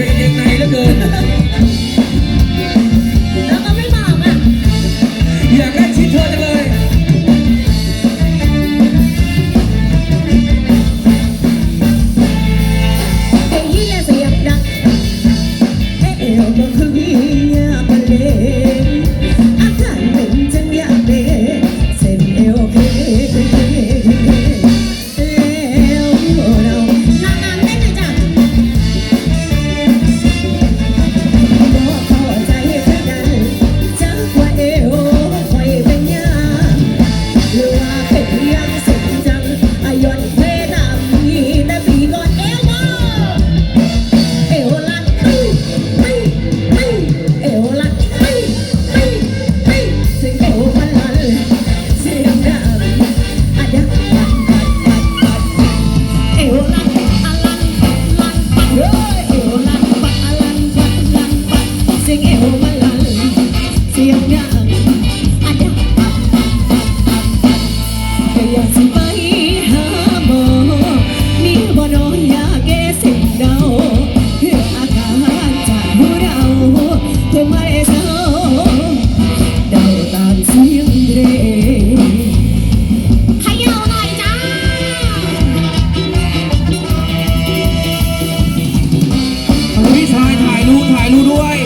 เพลงยังไงเหลือเกิน สีสิไปหาหมมีบ่นอยยาแก้เส้เดาออากจากหัวาเพื่ไม่เศาเดาตามเสียงเรขยาหน่อยจ้าพี่ชายถ่ายรูปถ่ายรูปด้วย